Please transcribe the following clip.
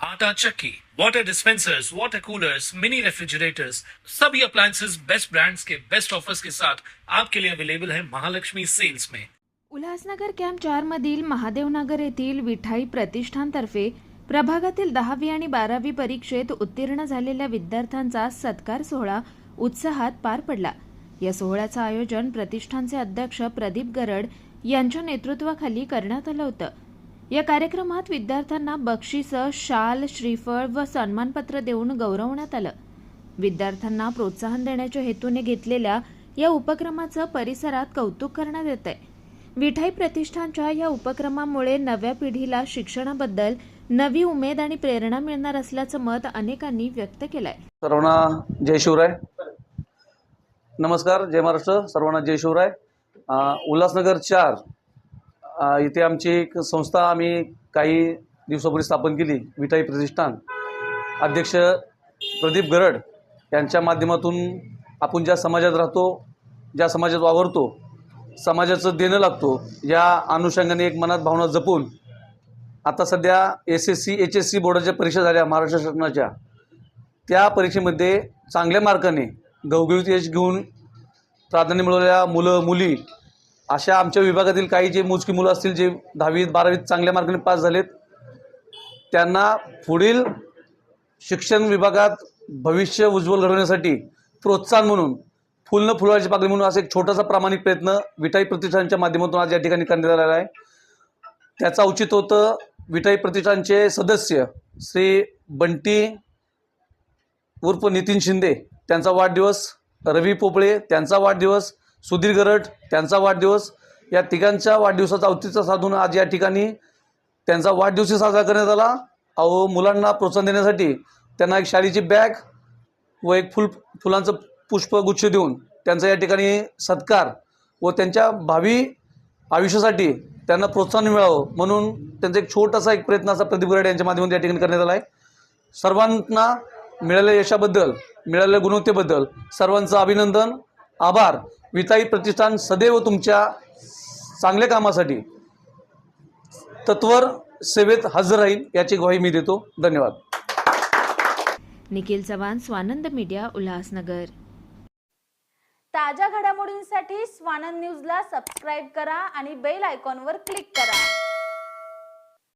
आटा चक्की, water dispensers water coolers mini refrigerators सभी appliances best brands के बेस्ट ऑफर्स के साथ आपके लिए अवेलेबल है महालक्ष्मी सेल्स में। उल्हासनगर कॅम्प चार मधील महादेवनगर येथील विठाई प्रतिष्ठानतर्फे प्रभागातील दहावी आणि बारावी परीक्षेत उत्तीर्ण झालेल्या विद्यार्थ्यांचा सत्कार सोहळा उत्साहात पार पडला. या सोहळ्याचं आयोजन प्रतिष्ठानचे अध्यक्ष प्रदीप गरड यांच्या नेतृत्वाखाली करण्यात आलं होतं. या कार्यक्रमात विद्यार्थ्यांना बक्षिसं शाल श्रीफळ व सन्मानपत्र देऊन गौरवण्यात आलं. विद्यार्थ्यांना प्रोत्साहन देण्याच्या हेतूने घेतलेल्या या उपक्रमाचं परिसरात कौतुक करण्यात येत आहे विठाई प्रतिष्ठानच्या या उपक्रमामुळे नव्या पिढीला शिक्षणाबद्दल नवी उमेद आणि प्रेरणा मिळणार असल्याचं मत अनेकांनी व्यक्त केलंय. सर्वांना जय शिवराय. नमस्कार जय महाराष्ट्र. सर्वांना जय शिवराय. उल्हासनगर चार इथे आमची एक संस्था आम्ही काही दिवसापूर्वी स्थापन केली विठाई प्रतिष्ठान. अध्यक्ष प्रदीप गरड यांच्या माध्यमातून आपण ज्या समाजात राहतो ज्या समाजात वावरतो समाजाचं देणं लागतो या अनुषंगाने एक मनात भावना जपून आता सध्या S S C H S C बोर्डाच्या परीक्षा झाल्या महाराष्ट्र शासनाच्या. त्या परीक्षेमध्ये चांगल्या मार्काने घवघवीत यश घेऊन प्राधान्य मिळवलेल्या मुलं मुली अशा आमच्या विभागातील काही जे मोजकी मुलं असतील जे दहावीत बारावीत चांगल्या मार्गाने पास झालेत त्यांना पुढील शिक्षण विभागात भविष्य उज्ज्वल घडवण्यासाठी प्रोत्साहन म्हणून फुलनं फुलवायची फुलाची पाकळी म्हणून असा एक छोटासा प्रामाणिक प्रयत्न विठाई प्रतिष्ठानच्या माध्यमातून आज या ठिकाणी करण्यात आलेला आहे. त्याचं औचित्य होतं विठाई प्रतिष्ठानचे सदस्य श्री बंटी उर्फ नितीन शिंदे त्यांचा वाढदिवस रवी पोपळे त्यांचा वाढदिवस सुधीर गरट त्यांचा वाढदिवस. या तिघांच्या वाढदिवसाचा औचित्य साधून आज या ठिकाणी त्यांचा वाढदिवसही साजरा करण्यात आला. अहो मुलांना प्रोत्साहन देण्यासाठी त्यांना एक शाळेची बॅग व एक फुल फुलांचं पुष्पगुच्छ देऊन त्यांचा या ठिकाणी सत्कार व त्यांच्या भावी आयुष्यासाठी त्यांना प्रोत्साहन मिळावं म्हणून त्यांचा एक छोटासा एक प्रयत्न असा प्रदीप गराड यांच्या माध्यमातून या ठिकाणी करण्यात आला आहे. सर्वांना मिळालेल्या यशाबद्दल मिळालेल्या गुणवत्तेबद्दल सर्वांचं अभिनंदन आभार. विताई प्रतिष्ठान सदैव तुमच्या चांगल्या कामासाठी तत्वर सेवेत हजर राहील याची ग्वाही मी देतो. धन्यवाद. निखिल चव्हाण स्वानंद मीडिया उल्हासनगर. ताज्या घडामोडींसाठी स्वानंद न्यूजला सबस्क्राईब करा आणि बेल आयकॉनवर क्लिक करा.